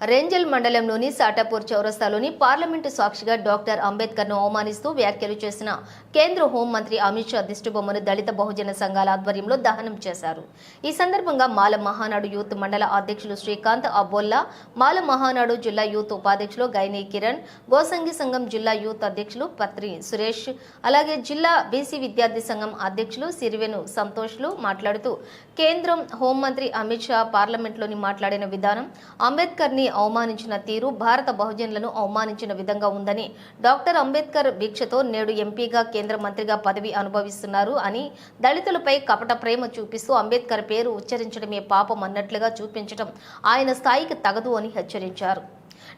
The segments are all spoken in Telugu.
రెంజల్ మండలంలోని సాటాపూర్ చౌరస్తాలోని పార్లమెంటు సాక్షిగా డాక్టర్ అంబేద్కర్ను అవమానిస్తూ వ్యాఖ్యలు చేసిన కేంద్ర హోంమంత్రి అమిత్ షా దిష్టిబొమ్మను దళిత బహుజన సంఘాల ఆధ్వర్యంలో దహనం చేశారు. ఈ సందర్భంగా మాల మహానాడు యూత్ మండల అధ్యక్షులు శ్రీకాంత్ అబ్బోల్లా మాల మహానాడు జిల్లా యూత్ ఉపాధ్యక్షులు గైనీ కిరణ్ గోసంగి సంఘం జిల్లా యూత్ అధ్యక్షులు పత్రి సురేష్ అలాగే జిల్లా బీసీ విద్యార్థి సంఘం అధ్యక్షులు సిరివెను సంతోష్లు మాట్లాడుతూ కేంద్రం హోంమంత్రి అమిత్ షా పార్లమెంట్లోని మాట్లాడిన విధానం అంబేద్కర్ని అవమానించిన తీరు భారత బహుజనులను అవమానించిన విధంగా ఉందని డాక్టర్ అంబేద్కర్ దీక్షతో నేడు ఎంపీగా కేంద్ర మంత్రిగా పదవి అనుభవిస్తున్నారు అని దళితులపై కపట ప్రేమ చూపిస్తూ అంబేద్కర్ పేరు ఉచ్చరించడమే పాపం అన్నట్లుగా చూపించడం ఆయన స్థాయికి తగదు అని హెచ్చరించారు.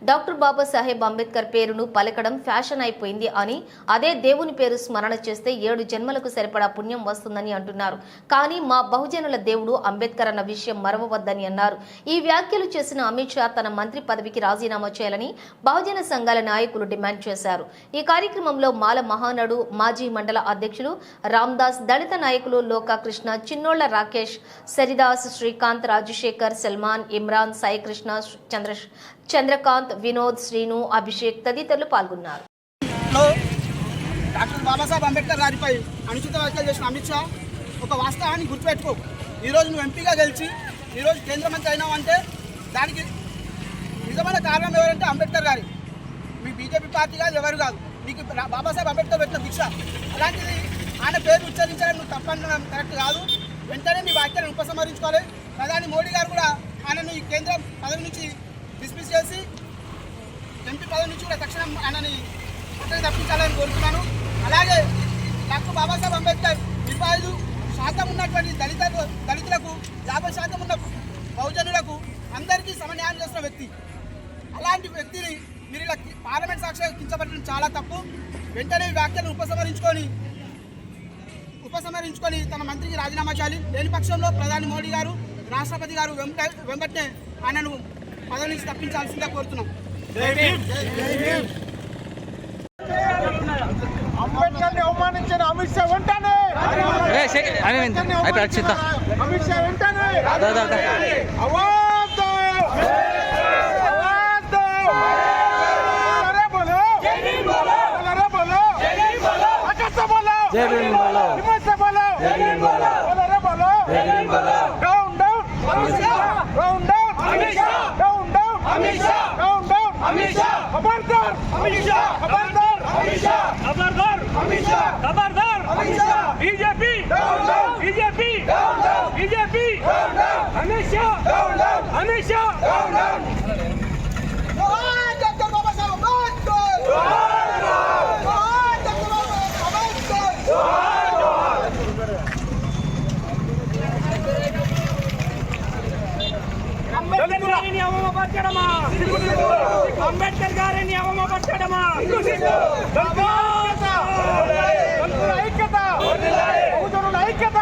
డాక్టర్ బాబాసాహెబ్ అంబేద్కర్ పేరును పలకడం ఫ్యాషన్ అయిపోయింది అని అదే దేవుని పేరు స్మరణ చేస్తే ఏడు జన్మలకు సరిపడా పుణ్యం వస్తుందని అంటున్నారు. కానీ మా బహుజనుల దేవుడు అంబేద్కర్ అన్న విషయం మరవవద్దని అన్నారు. ఈ వ్యాఖ్యలు చేసిన అమిత్ షా తన మంత్రి పదవికి రాజీనామా చేయాలని బహుజన సంఘాల నాయకులు డిమాండ్ చేశారు. ఈ కార్యక్రమంలో మాల మహానడు మాజీ మండల అధ్యక్షులు రామ్దాస్ దళిత నాయకులు లోకాకృష్ణ చిన్నోళ్ళ రాకేష్ సరిదాస్ శ్రీకాంత్ రాజశేఖర్ సల్మాన్ ఇమ్రాన్ సాయికృష్ణ చంద్ర చంద్రకాంత్ వినోద్ శ్రీను అభిషేక్ తదితరులు పాల్గొన్నారు. డాక్టర్ బాబాసాహెబ్ అంబేద్కర్ గారిపై అనుచిత వ్యాఖ్యలు చేసిన అమిత్ షా ఒక వాస్తవాన్ని గుర్తుపెట్టుకో. ఈరోజు నువ్వు ఎంపీగా గెలిచి ఈరోజు కేంద్ర మంత్రి అయినావు అంటే దానికి నిజమైన కారణం ఎవరంటే అంబేద్కర్ గారి. మీ బీజేపీ పార్టీ కాదు ఎవరు కాదు. మీకు బాబాసాహెబ్ అంబేద్కర్ పెట్టిన భిక్ష. అలాంటిది ఆయన పేరు ఉచ్చరించడం నువ్వు తప్పనడం కరెక్ట్ కాదు. వెంటనే నీ వ్యాఖ్యలను ఉపసంహరించుకోవాలి. ప్రధాని మోడీ గారు కూడా ఆయనను ఈ కేంద్ర పదవి నుంచి డిస్మిస్ చేసి ఎంపీ పదవి నుంచి కూడా తక్షణం ఆయనని పక్కన తప్పించాలని కోరుతున్నాను. అలాగే డాక్టర్ బాబాసాహెబ్ అంబేద్కర్ ఇరవై ఐదు శాతం ఉన్నటువంటి దళిత దళితులకు యాభై శాతం ఉన్న బహుజనులకు అందరికీ సమన్యాయం చేసిన వ్యక్తి. అలాంటి వ్యక్తిని మీరు ఇలా పార్లమెంట్ సాక్షిగా కించబట్టడం చాలా తప్పు. వెంటనే వ్యాఖ్యలు ఉపసంహరించుకొని ఉపసంహరించుకొని తన మంత్రికి రాజీనామా చేయాలి. లేని పక్షంలో ప్రధాని మోడీ గారు రాష్ట్రపతి గారు వెంట వెంబట్నే ఆయనను పద నుంచి తప్పించాల్సిందే కోరుతున్నాం. అంబేద్కర్ని అవమానించిన అమిత్ షా అమిత్ షా జై భీమ్ బాలా. జై భీమ్ బోలో! జై భీమ్ బాలా. अमित शाह खबरदार अमित शाह खबरदार अमित शाह खबरदार अमित शाह खबरदार Amit Shah BJP down down BJP down down BJP down down Amit Shah down down Amit Shah down down आज అంబేద్కర్ని అవమపరచడమా అంబేద్కర్ గారిని అవమపరచడమా